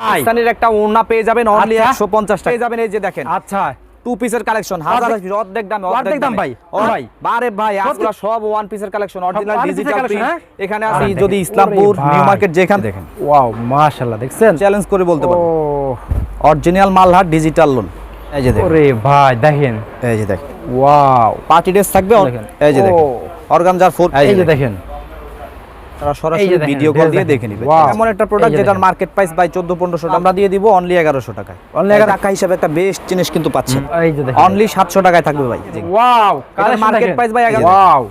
পাকিস্তানের একটা ওড়না পেয়ে যাবেন অনলি আচ্ছা। 150 টাকা। পেয়ে যাবেন এই যে দেখেন। আচ্ছা। টু পিসের কালেকশন হাজার অর্ধেক- অর্ধেক দামে অর্ধেক দাম ভাই, ও ভাই। বারে ভাই আজকে সব ওয়ান পিসের কালেকশন অরিজিনাল ডিজিটাল হ্যাঁ? এখানে আছে যদি ইসলামপুর নিউ মার্কেট যেখানে দেখেন। ওয়াও মাশাআল্লাহ দেখছেন? চ্যালেঞ্জ করে বলতে পারব অরিজিনাল মালহাট ডিজিটাল লোন এই যে দেখেন। ওরে ভাই দেখেন। এই যে দেখেন। ওয়াও। পার্টি ড্রেস থাকবে। এই যে দেখেন। অর্গানজার ফোর এই যে দেখেন। তারা সরাসরি ভিডিও কল দিয়ে দেখে নিবে. এমন একটা প্রোডাক্ট যেটার মার্কেট প্রাইস বাই 14 1500 টাকা আমরা দিয়ে দিব অনলি 1100 টাকায়। অনলি 1100 টাকা হিসেবে একটা বেস্ট জিনিস কিন্তু পাচ্ছেন। এই যে দেখেন। অনলি 700 টাকায় থাকবে ভাই ওয়াও market price ভাই এগারো। ওয়াও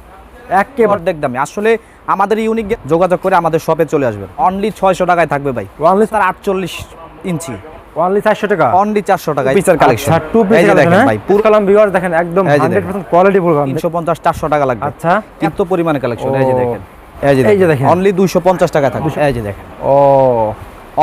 একেবারে অর্ধেক দামে। আসলে আমাদের ইউনিক যোগাযোগ করে আমাদের শপে চলে আসবেন। অনলি 600 টাকায় থাকবে ভাই। অনলি স্যার 48 ইঞ্চি। অনলি 400 টাকা? অনলি 400 টাকায় পিসের কালেকশন আচ্ছা টু পিস দেখেন ভাই পুরো কালাম ভিউয়ার দেখেন একদম এই 100% কোয়ালিটি ফুল 350 400 টাকা লাগবে। আচ্ছা। এত পরিমাণে কালেকশন এই যে দেখেন। এই যে দেখেন দেখেন। অনলি 250 টাকা থাকবে। এই যে দেখেন। ও।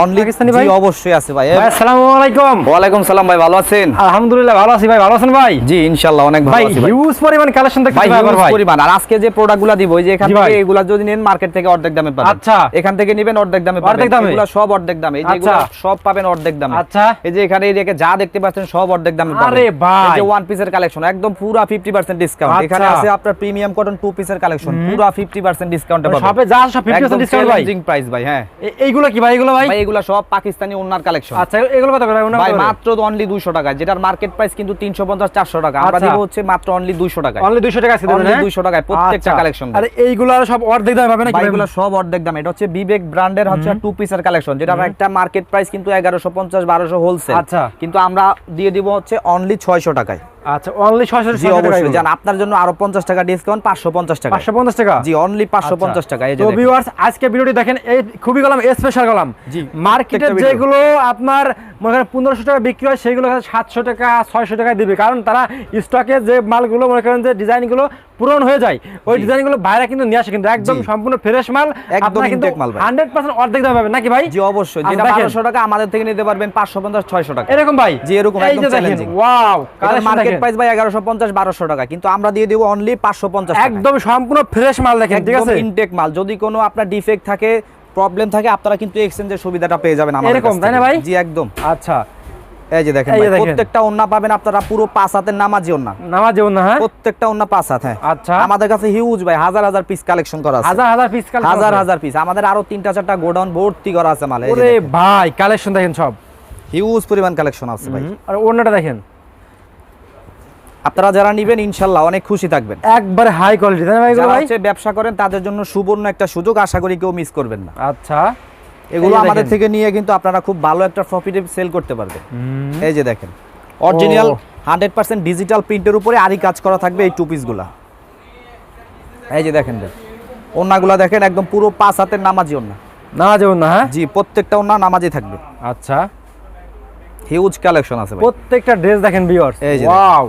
অনলি ভাই ভাই? অবশ্যই আছে ভাই। ভাই আসসালামু আলাইকুম। ওয়ালাইকুম সালাম ভাই ভালো আছেন? আলহামদুলিল্লাহ ভালো আছি ভাই। ভালো আছেন ভাই? জি ইনশাআল্লাহ অনেক ভালো আছি ভাই। হিউজ পরিমাণ কালেকশন দেখতে ভাই পাই আবার huge ভাই। পরিমাণ। আর আজকে যে প্রোডাক্টগুলো দিব ওই যে এখান থেকে এগুলা যদি নেন মার্কেট থেকে অর্ধেক দামে পাবেন। আচ্ছা। এখান থেকে নেবেন অর্ধেক দামে পাবেন। এগুলা সব অর্ধেক দামে। এই যে আচ্ছা। সব পাবেন অর্ধেক দামে। আচ্ছা। এই যে এখানে এই যা দেখতে পাচ্ছেন সব অর্ধেক দামে পাবেন। আরে ভাই। এই যে ওয়ান পিসের কালেকশন একদম পুরা 50% ডিসকাউন্ট। এখানে আছে আপনার প্রিমিয়াম কটন টু পিসের কালেকশন পুরা 50% ডিসকাউন্টে পাবেন। শপে যা সব 50% ডিসকাউন্ট ভাই। প্রাইস ভাই হ্যাঁ। এইগুলো কি ভাই? এগুলো ভাই? এগুলা সব পাকিস্তানি ওনার কালেকশন আচ্ছা এগুলো কত করে ভাই? মাত্র অনলি 200 টাকা যেটার মার্কেট প্রাইস কিন্তু 350 400 টাকা। আমরা আচ্ছা। দিব হচ্ছে মাত্র অনলি 200 টাকায়। অনলি 200 টাকা আছে দেবেন Only হ্যাঁ? 200 টাকায় প্রত্যেকটা আচ্ছা। collection আরে এইগুলো আর সব অর্ধেক দামে পাবে নাকি সব অর্ধেক দাম। এটা হচ্ছে বিবেক ব্র্যান্ডের হচ্ছে টু পিসের কালেকশন যেটা একটা মার্কেট প্রাইস কিন্তু এগারোশো পঞ্চাশ বারোশো হোলসেল আচ্ছা। কিন্তু আমরা দিয়ে দিব হচ্ছে অনলি ছয়শো টাকায়। আচ্ছা অনলি 600 জি অবশ্যই। জান আপনার জন্য আরও পঞ্চাশ টাকা ডিসকাউন্ট পাঁচশো পঞ্চাশ টাকা। 550 টাকা? জি অনলি পাঁচশো পঞ্চাশ টাকা এই যে তো ভিউয়ার্স আজকে ভিডিওটি দেখেন এই খুবই গেলাম স্পেশাল জি, মার্কেটে যেগুলো আপনার মনে করেন পনেরোশো টাকা বিক্রি হয় সেগুলো সাতশো টাকা ছয়শো টাকা দিবে। কারণ তারা স্টকে যে মালগুলো মনে করেন যে ডিজাইনগুলো পূরণ হয়ে যায়। ওই ডিজাইনগুলো বাইরে কিন্তু নিয়ে আসে কিন্তু একদম সম্পূর্ণ ফ্রেশ মাল। একদম intake মাল ভাই। হান্ড্রেড পার্সেন্ট অর্ধেক দাম পাবেন। নাকি ভাই? জি অবশ্যই। যেটা দেখেন। বারোশো টাকা আমাদের থেকে নিতে পারবেন পাঁচশো পঞ্চাশ ছয়শো টাকা। এরকম ভাই? জি, এরকম একদম যে দেখেন challenging। মার্কেট প্রাইস ভাই এগারোশো পঞ্চাশ বারোশো টাকা। কিন্তু আমরা দিয়ে দিব অনলি পাঁচশো পঞ্চাশ একদম সম্পূর্ণ ফ্রেশ মাল দেখেন ঠিক আছে? ইনটেক মাল। যদি কোনো আপনার ডিফেক্ট থাকে প্রবলেম থাকে আপনারা কিন্তু এক্সচেঞ্জের সুবিধাটা পেয়ে যাবেন আমাদের এরকম, তাই না ভাই? জি একদম। আচ্ছা। এই যে দেখেন প্রত্যেকটা ওন্না পাবেন আপনারা পুরো পাঁচ হাতের নামাজি ওন্না নামাজ যেমন না হ্যাঁ? প্রত্যেকটা ওন্না পাঁচ হাত হ্যাঁ। আচ্ছা। আমাদের কাছে হিউজ ভাই হাজার হাজার পিস কালেকশন করা আছে। হাজার হাজার পিস কালেকশন হাজার হাজার পিস আমাদের আরও তিনটা চারটা গোডাউন ভর্তি করা আছে মাল ওরে ভাই কালেকশন দেখেন সব। হিউজ পরিমাণ কালেকশন আছে ভাই। আর অন্যটা দেখেন। আপনারা যারা নিবেন ইনশাল্লাহ অনেক খুশি থাকবেন। একবারে হাই কোয়ালিটি ভাই যারা হচ্ছে ব্যবসা করেন তাদের জন্য সুবর্ণ একটা সুযোগ আশা করি কেউ মিস করবেন না। আচ্ছা। এগুলো আমাদের। থেকে নিয়ে কিন্তু আপনারা খুব ভালো একটা প্রফিটে সেল করতে পারবেন। এই যে দেখেন। অরিজিনাল হান্ড্রেড পার্সেন্ট ডিজিটাল প্রিন্টের উপরে আরই কাজ করা থাকবে এই টু পিসগুলা এই যে দেখেন ভাই। ওন্নাগুলা দেখেন একদম পুরো পাঁচ হাতের নামাজি ওন্না। না যেমন না হ্যাঁ? জি প্রত্যেকটা ওন্না নামাজি থাকবে। আচ্ছা। হিউজ কালেকশন আছে ভাই। প্রত্যেকটা ড্রেস দেখেন ভিউয়ার্স এই যে ওয়াও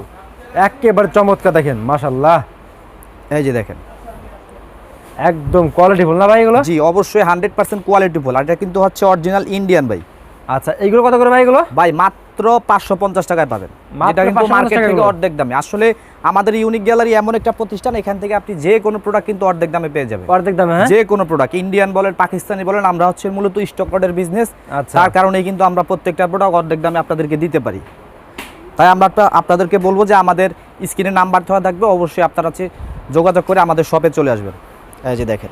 একেবারে চমৎকার দেখেন মাশাআল্লাহ। এই যে দেখেন। একদম কোয়ালিটি ফুল না ভাই এগুলো? জি অবশ্যই হান্ড্রেড পার্সেন্ট কোয়ালিটি ফুল আর এটা কিন্তু হচ্ছে অরিজিনাল ইন্ডিয়ান ভাই। আচ্ছা এইগুলো কত করে ভাই এগুলো? ভাই মাত্র পাঁচশো পঞ্চাশ টাকায় পাবেন। এটা কিন্তু মার্কেট থেকে অর্ধেক দামে। আসলে আমাদের ইউনিক গ্যালারি এমন একটা প্রতিষ্ঠান এখান থেকে আপনি যে কোনো প্রোডাক্ট কিন্তু অর্ধেক দামে পেয়ে যাবেন। অর্ধেক দামে হ্যাঁ? যে কোনো প্রোডাক্ট ইন্ডিয়ান বলেন পাকিস্তানি বলেন আমরা হচ্ছে মূলত স্টক কার্ডের বিজনেস তার কারণে কিন্তু আমরা প্রত্যেকটা প্রোডাক্ট অর্ধেক দামে আপনাদেরকে দিতে পারি। তাই আমরা আপনাদেরকে বলব যে আমাদের স্ক্রিনে নাম্বার দেওয়া থাকবে। অবশ্যই আপনারা যোগাযোগ করে আমাদের শপে চলে আসবেন। এই যে দেখেন।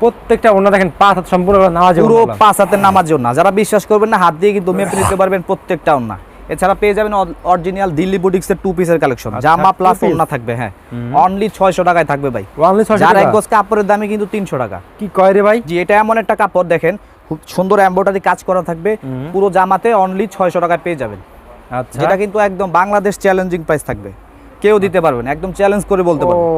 প্রত্যেকটা অন্য দেখেন পাঁচ হাত সম্পূর্ণ নামাজ পুরো পাঁচ হাতের নামার জন্য যারা বিশ্বাস করবেন না হাত দিয়ে কিন্তু মেপে নিতে পারবেন প্রত্যেকটা ওন্না এছাড়া পেয়ে যাবেন অরিজিনাল দিল্লি বুটিক্সের টু পিসের কালেকশন জামা প্লাস? ওন্না থাকবে হ্যাঁ। অনলি ছয়শো টাকায় থাকবে ভাই। অনলি ছয়শো যার এক টাকা? গজ কাপড়ের দামে কিন্তু তিনশো টাকা। কি কয় রে ভাই? জি এটা এমন একটা কাপড় দেখেন। খুব সুন্দর এম্ব্রয়ডারি কাজ করা থাকবে। পুরো জামাতে অনলি ছয়শো টাকায় পেয়ে যাবেন। আচ্ছা। যেটা কিন্তু একদম বাংলাদেশ চ্যালেঞ্জিং প্রাইস থাকবে। কেউ দিতে পারবেন একদম চ্যালেঞ্জ করে বলতে পারবেন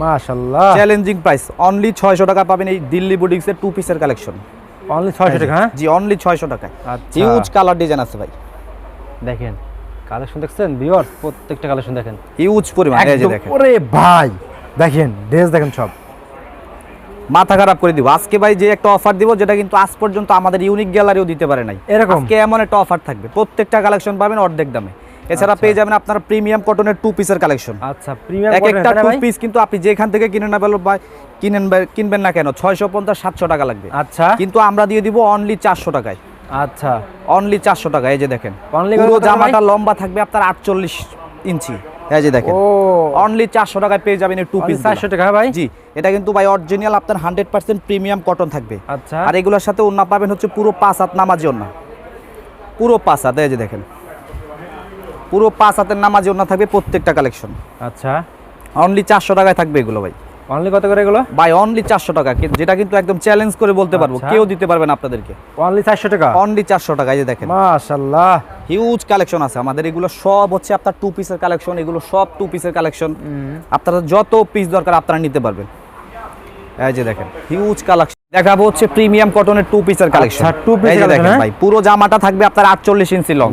মাশাআল্লাহ চ্যালেঞ্জিং প্রাইস অনলি ছয়শো টাকা পাবেন এই দিল্লি বুটিক্সের টু পিসের কালেকশন অনলি ছয়শো টাকা হ্যাঁ? জি অনলি ছয়শো টাকায়। আচ্ছা। হিউজ কালার ডিজাইন আছে ভাই। দেখেন কালেকশন দেখছেন? ভিউয়ার্স প্রত্যেকটা কালেকশন দেখেন। হিউজ পরিমাণ এই যে দেখেন। ওরে ভাই দেখেন ড্রেস দেখেন সব। মাথা খারাপ করে দিব। আজকে ভাই যে একটা অফার দিব যেটা কিন্তু আজ পর্যন্ত আমাদের ইউনিক গ্যালারিও দিতে পারে নাই। এরকম? আজকে এমন একটা অফার থাকবে। প্রত্যেকটা কালেকশন পাবেন অর্ধেক দামে। এছাড়া আচ্ছা। পেয়ে যাবেন আপনার প্রিমিয়াম কটনের টু পিসের কালেকশন আচ্ছা প্রিমিয়াম এক একটা টু পিস কিন্তু আপনি যেখান থেকে কিনেন না পেল বা কিনেন কিনবেন না কেন ছয়শো পঞ্চাশ সাতশো টাকা লাগবে। আচ্ছা। কিন্তু আমরা দিয়ে দিব অনলি চারশো টাকায়। আচ্ছা। অনলি চারশো টাকা এই যে দেখেন। পুরো? জামাটা লম্বা থাকবে আপনার আটচল্লিশ ইঞ্চি এই যে দেখেন। অনলি চারশো টাকায় পেয়ে যাবেন এই টু পিস চারশো টাকা ভাই? জি এটা কিন্তু ভাই অরিজিনাল আপনার হান্ড্রেড পার্সেন্ট প্রিমিয়াম কটন থাকবে। আচ্ছা। আর এগুলোর সাথে ওন্না পাবেন হচ্ছে পুরো পাঁচ হাত নামাজি ওন্না পুরো পাঁচ হাত এই যে দেখেন। পুরো পাঁচ হাতের নামাজি ওন্না থাকবে প্রত্যেকটা কালেকশন আচ্ছা। অনলি চারশো টাকায় থাকবে এগুলো ভাই। অনলি কত করে এগুলো? ভাই অনলি চারশো টাকা। যেটা কিন্তু একদম চ্যালেঞ্জ করে বলতে পারব। আচ্ছা। কেউ দিতে পারবে না আপনাদেরকে। অনলি চারশো টাকা? অনলি চারশো টাকা এই যে দেখেন। মাশাল্লাহ। হিউজ কালেকশন আছে। আমাদের এগুলো সব হচ্ছে আপনার টু পিসের কালেকশন এগুলো সব টু পিসের কালেকশন আপনারা যত পিস দরকার আপনারা নিতে পারবেন। এই যে দেখেন। হিউজ কালেকশন দেখাবো হচ্ছে প্রিমিয়াম কটনের টু পিসের কালেকশন collection, দেখেন হ্যাঁ? ভাই পুরো জামাটা থাকবে আপনার আটচল্লিশ ইঞ্চি লং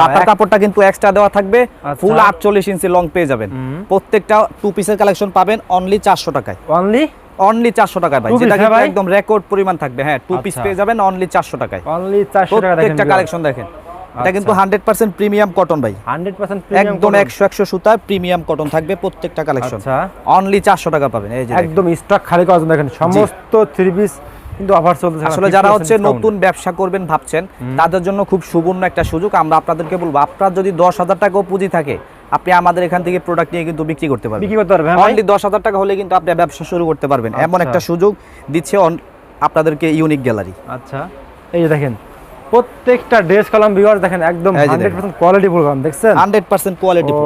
হাতার কাপড়টা কিন্তু এক্সট্রা দেওয়া থাকবে। ফুল আটচল্লিশ ইঞ্চি লং পেয়ে যাবেন। প্রত্যেকটা টু পিসের কালেকশন পাবেন অনলি চারশো টাকায়। অনলি অনলি চারশো টাকায় ভাই যেটা হ্যাঁ? একদম রেকর্ড পরিমাণ থাকবে হ্যাঁ টু পিস আচ্ছা। পেয়ে যাবেন অনলি চারশো টাকায়। অনলি চারশো টাকা দেখেন প্রত্যেকটা কালেকশন দেখেন। এটা কিন্তু হান্ড্রেড পার্সেন্ট প্রিমিয়াম কটন ভাই। হান্ড্রেড পার্সেন্ট একদম একশো একশো সুতার প্রিমিয়াম কটন থাকবে প্রত্যেকটা কালেকশন আচ্ছা। অনলি চারশো টাকা পাবেন এই যে একদম স্টক খালি করা দেখেন সমস্ত থ্রি পিস কিন্তু অফার চলতেছে আসলে যারা হচ্ছে নতুন ব্যবসা করবেন ভাবছেন তাদের জন্য খুব সুবর্ণ একটা সুযোগ। আমরা আপনাদেরকে বলব আপনার যদি দশ হাজার টাকাও পুঁজি থাকে আপনি আমাদের এখান থেকে প্রোডাক্ট নিয়ে কিন্তু বিক্রি করতে পারবেন। বিক্রি করতে পারবে হ্যাঁ অনলি দশ হাজার টাকা হলে কিন্তু আপনি ব্যবসা শুরু করতে পারবেন। এমন আচ্ছা। একটা সুযোগ দিচ্ছে আপনাদেরকে ইউনিক গ্যালারি আচ্ছা। এই যে দেখেন প্রত্যেকটা ড্রেস কলাম ভিউয়ার দেখেন একদম এই যে হান্ড্রেড দেখেন। পার্সেন্ট কোয়ালিটি ফুল কলাম দেখছেন? হান্ড্রেড পার্সেন্ট কোয়ালিটি ও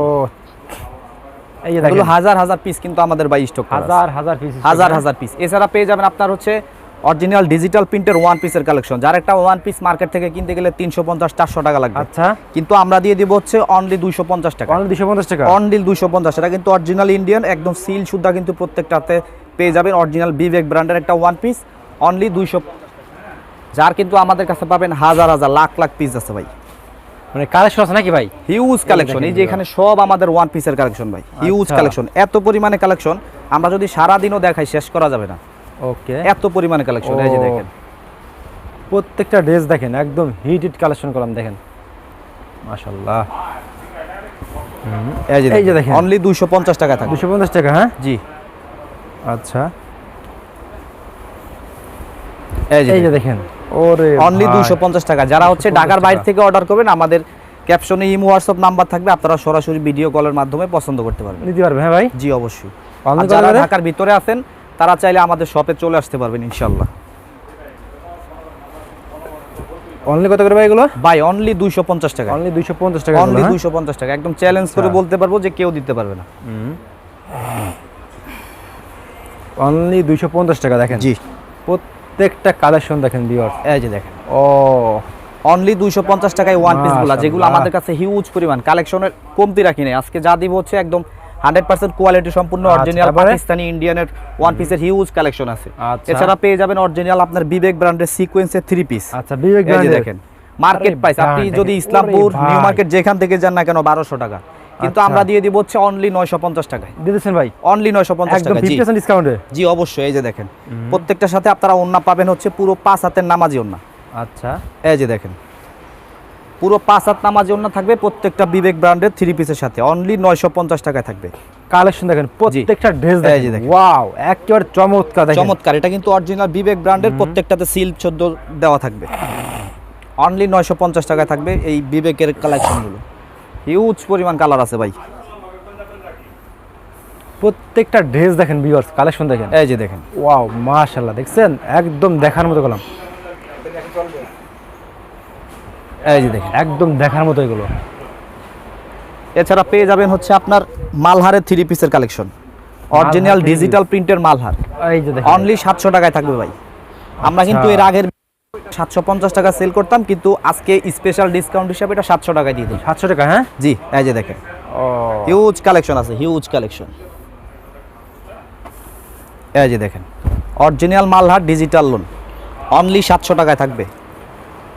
এই যে দেখেন। হাজার হাজার পিস কিন্তু আমাদের বাই স্টক হাজার হাজার পিস হাজার হাজার পিস এছাড়া পেয়ে যাবেন আপনার হচ্ছে অরিজিনাল ডিজিটাল প্রিন্টের ওয়ান পিসের কালেকশন যার একটা ওয়ান পিস মার্কেট থেকে কিনতে গেলে তিনশো পঞ্চাশ চারশো টাকা লাগবে। আচ্ছা। কিন্তু আমরা দিয়ে দিব হচ্ছে অনলি দুইশো পঞ্চাশ টাকা। অনলি দুশো পঞ্চাশ টাকা? অনলি দুইশো পঞ্চাশ টাকা। কিন্তু অরিজিনাল ইন্ডিয়ান একদম সিল সুদ্ধা কিন্তু প্রত্যেকটাতে পেয়ে যাবেন। অরিজিনাল বিবেক ব্র্যান্ডের একটা ওয়ান পিস অনলি দুইশো যার কিন্তু আমাদের কাছে পাবেন হাজার হাজার লাখ লাখ পিস আছে ভাই। মানে কালেকশন আছে নাকি ভাই? হিউজ কালেকশন এই যে এখানে সব আমাদের ওয়ান পিসের কালেকশন ভাই। হিউজ আচ্ছা। কালেকশন এত পরিমাণে কালেকশন আমরা যদি সারা দিনও দেখাই শেষ করা যাবে না। ওকে। এত পরিমাণে কালেকশন এই যে দেখেন। প্রত্যেকটা ড্রেস দেখেন একদম হিট হিট কালেকশন করলাম দেখেন। মাশাল্লাহ এই যে এই যে দেখেন। অনলি দুইশো পঞ্চাশ টাকা থাকবে। দুশো পঞ্চাশ টাকা হ্যাঁ? জি। আচ্ছা। এই যে দেখেন। অনলি। দুইশো পঞ্চাশ টাকা। যারা হচ্ছে ঢাকার বাইরে থেকে অর্ডার করবেন আমাদের ক্যাপশনে ইমো হোয়াটসঅ্যাপ নাম্বার থাকবে আপনারা সরাসরি ভিডিও কলের মাধ্যমে পছন্দ করতে পারবেন। নিতে পারবে হ্যাঁ ভাই? জি অবশ্যই। যারা ঢাকার ভিতরে আছেন তারা চাইলে আমাদের শপে চলে আসতে পারবেন ইনশাল্লাহ অনলি কত করে ভাই এগুলো? ভাই অনলি দুইশো পঞ্চাশ টাকা। অনলি দুইশো পঞ্চাশ টাকা অনলি এগুলো, হ্যাঁ? দুইশো পঞ্চাশ টাকা। একদম চ্যালেঞ্জ করে আচ্ছা। বলতে পারব যে কেউ দিতে পারবে না। অনলি দুইশো পঞ্চাশ টাকা দেখেন। জি। প্রত্যেকটা কালেকশন দেখেন ভিউয়ার্স এই যে দেখেন। ও অনলি দুইশো পঞ্চাশ টাকায় ওয়ান পিসগুলা যেগুলো আমাদের কাছে হিউজ পরিমাণ। কালেকশনের কমতি রাখি নাই। আজকে যা দিব হচ্ছে একদম হান্ড্রেড পার্সেন্ট কোয়ালিটি সম্পূর্ণ আচ্ছা, অরিজিনাল পাকিস্তানি ইন্ডিয়ানের ওয়ান পিসের হিউজ কালেকশন আছে। আচ্ছা। এছাড়া পেয়ে যাবেন অরিজিনাল আপনার বিবেক ব্র্যান্ডের সিকোয়েন্সের থ্রি পিস আচ্ছা বিবেক ব্র্যান্ডের। দেখেন। মার্কেট প্রাইস আপনি যদি ইসলামপুর নিউ মার্কেট যেখান থেকে যান না কেন বারোশো টাকা। কিন্তু আচ্ছা। আমরা দিয়ে দিব হচ্ছে অনলি নয়শো পঞ্চাশ টাকায়। দিয়ে দিচ্ছেন ভাই? অনলি নয়শো পঞ্চাশ একদম টাকা জি। ফিফটি পার্সেন্ট ডিসকাউন্টে জি অবশ্যই এই যে দেখেন। প্রত্যেকটার সাথে আপনারা ওন্না পাবেন হচ্ছে পুরো পাঁচ হাতের নামাজি ওন্না আচ্ছা। এই যে দেখেন। পুরো পাঁচ হাত নামাজি ওন্না থাকবে প্রত্যেকটা বিবেক ব্র্যান্ডের থ্রি পিসের সাথে। অনলি নয়শো পঞ্চাশ টাকায় থাকবে। কালেকশন দেখেন প্রত্যেকটা ড্রেস এই যে দেখেন। ওয়াও একেবারে চমৎকার চমৎকার এটা কিন্তু অরিজিনাল বিবেক ব্র্যান্ডের প্রত্যেকটাতে সিল চোদ্দ দেওয়া থাকবে। অনলি নয়শো পঞ্চাশ টাকায় থাকবে এই বিবেকের কালেকশনগুলো হিউজ পরিমাণ কালার আছে ভাই। প্রত্যেকটা ড্রেস দেখেন ভিউয়ার্স কালেকশন দেখেন। এই যে দেখেন। ওয়াও মাশাআল্লাহ দেখছেন? একদম দেখার মতো গেলাম এই যে দেখেন একদম দেখার মতো এগুলো। এছাড়া পেয়ে যাবেন হচ্ছে আপনার মালহারের থ্রি পিসের কালেকশন অরিজিনাল ডিজিটাল প্রিন্টের মালহার। এই যে দেখেন। অনলি সাতশো টাকায় থাকবে ভাই। আমরা কিন্তু আচ্ছা। এর আগের সাতশো পঞ্চাশ টাকা সেল করতাম কিন্তু আজকে স্পেশাল ডিসকাউন্ট হিসাবে এটা সাতশো টাকায় দিয়ে দিই। সাতশো টাকা হ্যাঁ? জি এই যে দেখেন। হিউজ কালেকশন আছে হিউজ কালেকশন এই যে দেখেন original Malhar digital lawn only সাতশো টাকায় থাকবে।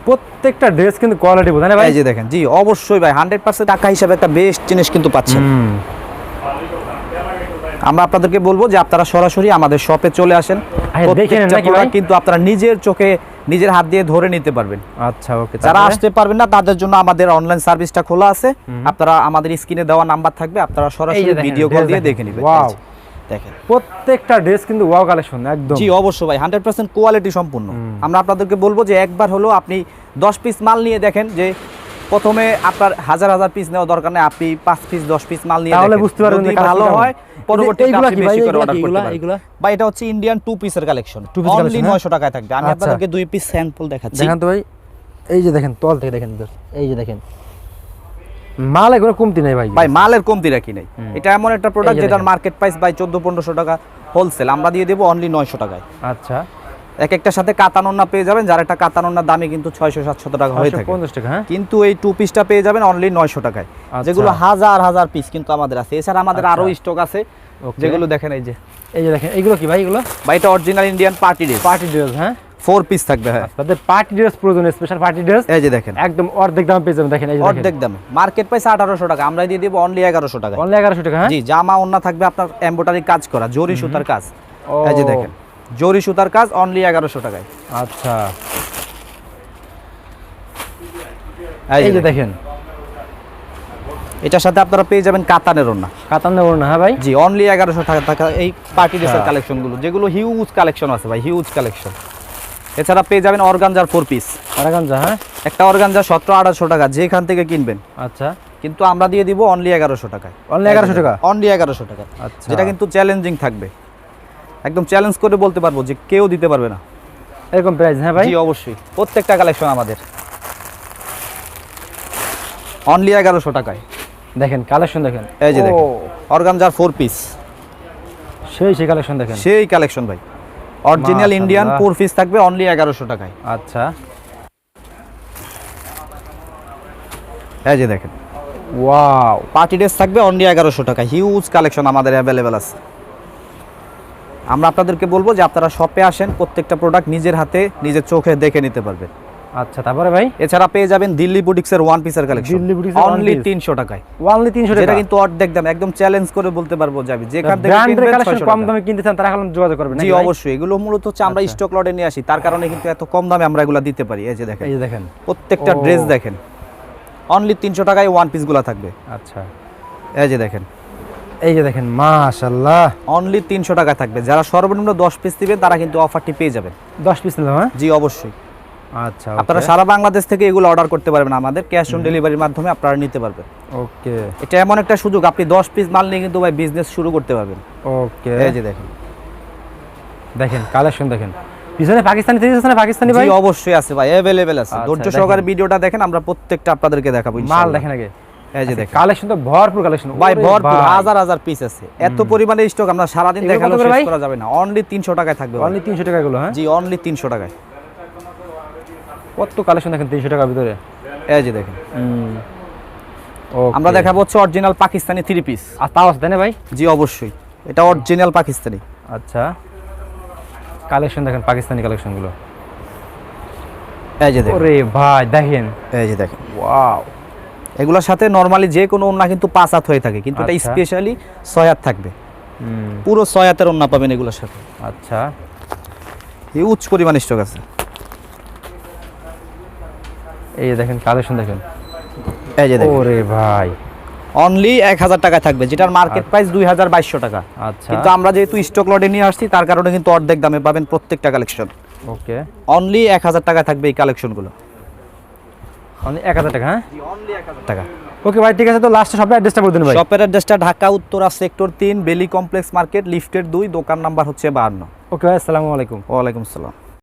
প্রত্যেকটা ড্রেস কিন্তু কোয়ালিটি বোঝেন ভাই? এই যে দেখেন জি অবশ্যই ভাই হান্ড্রেড পার্সেন্ট টাকা হিসাবে একটা বেস্ট জিনিস কিন্তু পাচ্ছেন। আমরা আপনাদেরকে বলব যে আপনারা সরাসরি আমাদের শপে চলে আসেন। কিন্তু আপনারা নিজের চোখে নিজের হাত দিয়ে ধরে নিতে পারবেন। আচ্ছা ওকে যারা আসতে পারবেন না তাদের জন্য আমাদের অনলাইন সার্ভিসটা খোলা আছে। আপনারা আমাদের স্ক্রিনে দেওয়া নাম্বার থাকবে আপনারা সরাসরি ভিডিও কল দিয়ে দেখে নেবেন। ওয়াও দেখেন। প্রত্যেকটা ড্রেস কিন্তু ওয়াও কালেকশন একদম। জি অবশ্যই ভাই হান্ড্রেড পার্সেন্ট কোয়ালিটি সম্পূর্ণ। আমরা আপনাদেরকে বলব যে একবার হলো আপনি দশ পিস মাল নিয়ে দেখেন যে প্রথমে আপনার হাজার হাজার পিস নেওয়া দরকার নেই আপনি পাঁচ পিস দশ পিস মাল নিয়ে তাহলে বুঝতে পারবেন ভালো হয় ভাই? বা এটা হচ্ছে ইন্ডিয়ান টু পিসের কালেকশন অনলি হ্যাঁ? নয়শো টাকায় থাকবে। আমি আচ্ছা। আপনাদেরকে দুই পিস স্যাম্পল দেখাচ্ছি। দেখেন তো ভাই এই যে দেখেন তল থেকে দেখেন এই যে দেখেন। মাল এগুলো কমতি নাই ভাই। ভাই মালের কমতি রাখি নাই। এটা এমন একটা প্রোডাক্ট যেটার মার্কেট প্রাইস বাই চোদ্দ পনেরোশো টাকা হোলসেল আমরা দিয়ে দেবো অনলি নয়শো টাকায়। আচ্ছা। এক একটার সাথে কাতানোন্না পেয়ে যাবেন যার একটা কাতানোন্নার দামে কিন্তু ছয়শো সাতশো টাকা হয়ে থাকে। পঞ্চাশ টাকা হ্যাঁ? কিন্তু এই টু পিসটা পেয়ে যাবেন অনলি নয়শো টাকায়। আচ্ছা। যেগুলো হাজার হাজার পিস কিন্তু আমাদের আছে। এছাড়া আমাদের আচ্ছা। আরও স্টক আছে। যেগুলো দেখেন এই যে। এই যে দেখেন এগুলো কি ভাই এগুলো? বা এটা original Indian party dress party dress হ্যাঁ? ফোর পিস থাকবে হ্যাঁ। তাদের পার্টি ড্রেস প্রয়োজন স্পেশাল পার্টি ড্রেস এই যে দেখেন। একদম অর্ধেক দাম পেয়ে যাবেন দেখেন এই যে অর্ধেক দামে। মার্কেট প্রাইস আঠারোশো টাকা আমরা দিয়ে দেবো অনলি এগারোশো টাকা অনলি এগারোশো টাকা হ্যাঁ? জি জামা ওন্না থাকবে আপনার এমব্রয়ডারি কাজ করা জরি সুতার কাজ। এই যে দেখেন। জরি সুতার কাজ অনলি এগারোশো টাকায়। আচ্ছা। এই যে দেখেন। এটার সাথে আপনারা পেয়ে যাবেন কাতানের ওন্না কাতান নেব হ্যাঁ ভাই? জি অনলি এগারোশো টাকা টাকা এই পার্টি ড্রেসের। কালেকশনগুলো যেগুলো হিউজ কালেকশন আছে ভাই হিউজ কালেকশন এছাড়া পেয়ে যাবেন অর্গানজার ফোর পিস আরাকানজা হ্যাঁ? একটা অর্গানজা সতেরো আঠারোশো টাকা যেখান থেকে কিনবেন। আচ্ছা। কিন্তু আমরা দিয়ে দিব অনলি এগারোশো টাকায়। অনলি এগারোশো টাকা? অনলি এগারোশো টাকা আচ্ছা। যেটা কিন্তু চ্যালেঞ্জিং থাকবে। একদম চ্যালেঞ্জ করে বলতে পারব যে কেউ দিতে পারবে না। এরকম প্রাইস হ্যাঁ ভাই? জি অবশ্যই। প্রত্যেকটা কালেকশন আমাদের। অনলি এগারোশো টাকায়। দেখেন কালেকশন দেখেন। এই যে দেখেন ও, অর্গানজার ফোর পিস সেই সেই কালেকশন দেখেন। সেই কালেকশন ভাই। অরিজিনাল ইন্ডিয়ান ফোর পিস থাকবে অনলি এগারোশো টাকায়। আচ্ছা। এই যে দেখেন। ওয়াও পার্টি ড্রেস থাকবে অনলি এগারোশো টাকা হিউজ কালেকশন আমাদের অ্যাভেলেবেল আছে। আমরা আপনাদেরকে বলব যে আপনারা শপে আসেন প্রত্যেকটা প্রোডাক্ট নিজের হাতে নিজের চোখে দেখে নিতে পারবেন। আচ্ছা তারপরে ভাই? এছাড়া পেয়ে যাবেন দিল্লি বুটিক্সের ওয়ান পিসের কালেকশন দিল্লি বুটিক্সের one অনলি piece। তিনশো টাকায়। অনলি তিনশো যেটা টাকা? কিন্তু অর্ধেক দাম। একদম চ্যালেঞ্জ করে বলতে পারব যাবে যেখান থেকে ব্র্যান্ডের কালেকশন কম দামে কিনতে চান তারা এখন যোগাযোগ করবেন জি অবশ্যই। এগুলো মূলত হচ্ছে আমরা আচ্ছা। স্টক লটে নিয়ে আসি। তার কারণে কিন্তু এত কম দামে আমরা এগুলো দিতে পারি। এই যে দেখেন। এই যে দেখেন। প্রত্যেকটা ড্রেস দেখেন। অনলি তিনশো টাকায় ওয়ান পিসগুলো থাকবে। আচ্ছা। এই যে দেখেন। এই যে দেখেন মাশাআল্লাহ। অনলি তিনশো টাকা থাকবে। যারা সর্বনিম্ন দশ পিস দিবেন তারা কিন্তু অফারটি পেয়ে যাবেন। দশ পিস নিলাম হ্যাঁ? জি অবশ্যই। আচ্ছা আপনারা সারা বাংলাদেশ থেকে এগুলো অর্ডার করতে পারবেন আমাদের। ক্যাশ অন ডেলিভারির মাধ্যমে আপনারা নিতে পারবেন। ওকে। এটা এমন একটা সুযোগ আপনি দশ পিস মাল নিয়ে কিন্তু ভাই বিজনেস শুরু করতে পারবেন। ওকে। এই যে দেখেন। দেখেন কালেকশন দেখেন। পিছনে পাকিস্তানি থ্রি আছে না পাকিস্তানি ভাই? জি অবশ্যই আছে ভাই অ্যাভেলেবেল আছে। আচ্ছা, ধৈর্য সহকারে ভিডিওটা দেখেন আমরা প্রত্যেকটা আপনাদেরকে দেখাবো মাল দেখেন আগে। এই যে দেখেন। কালেকশন তো ভরপুর কালেকশন ভাই ভরপুর হাজার হাজার পিস আছে। এত পরিমাণে স্টক আমরা সারাদিন এগুলো কত শেষ করা যাবে না। অনলি তিনশো টাকায় থাকবে অনলি তিনশো টাকা গুলো হ্যাঁ? জি অনলি তিনশো টাকায়। কত কালেকশন দেখেন তিনশো টাকার ভিতরে? এই যে দেখেন। আমরা দেখাবো হচ্ছে অরিজিনাল পাকিস্তানি থ্রি পিস আর তাও আছে ভাই? জি অবশ্যই। এটা অরিজিনাল পাকিস্তানি। আচ্ছা। কালেকশন দেখেন পাকিস্তানি কালেকশনগুলো। এই যে দেখেন। ওরে ভাই দেখেন। এই যে দেখেন। ওয়াও এগুলোর সাথে নরমালি যে কোনো ওন্না কিন্তু পাঁচ হাত হয়ে থাকে কিন্তু এটা আচ্ছা। স্পেশালি ছয় হাত থাকবে। পুরো ছয় হাতের ওন্না পাবেন এগুলোর সাথে। আচ্ছা। হিউজ পরিমাণ স্টক আছে। এই দেখেন কালেকশন দেখেন। এই যে দেখেন। ওরে ভাই। অনলি এক হাজার টাকায় থাকবে যেটার মার্কেট প্রাইস দুই হাজার বাইশশো টাকা। আচ্ছা। কিন্তু আমরা যেহেতু স্টক লটে নিয়ে আসছি তার কারণে কিন্তু অর্ধেক দামে পাবেন প্রত্যেকটা কালেকশন ওকে। অনলি এক হাজার টাকায় থাকবে এই কালেকশনগুলো এক হাজার টাকা হ্যাঁ? টাকা। ওকে ভাই ঠিক আছে তো লাস্টে সবাই অ্যাড্রেসটা বলে দিন ভাই। শপের অ্যাড্রেসটা ঢাকা উত্তরা সেক্টর তিন বেলি কমপ্লেক্স মার্কেট লিফটের দুই দোকান নাম্বার হচ্ছে বাহান্ন। ওকে ভাই আসসালামু আলাইকুম। ওয়ালাইকুম আসসালাম।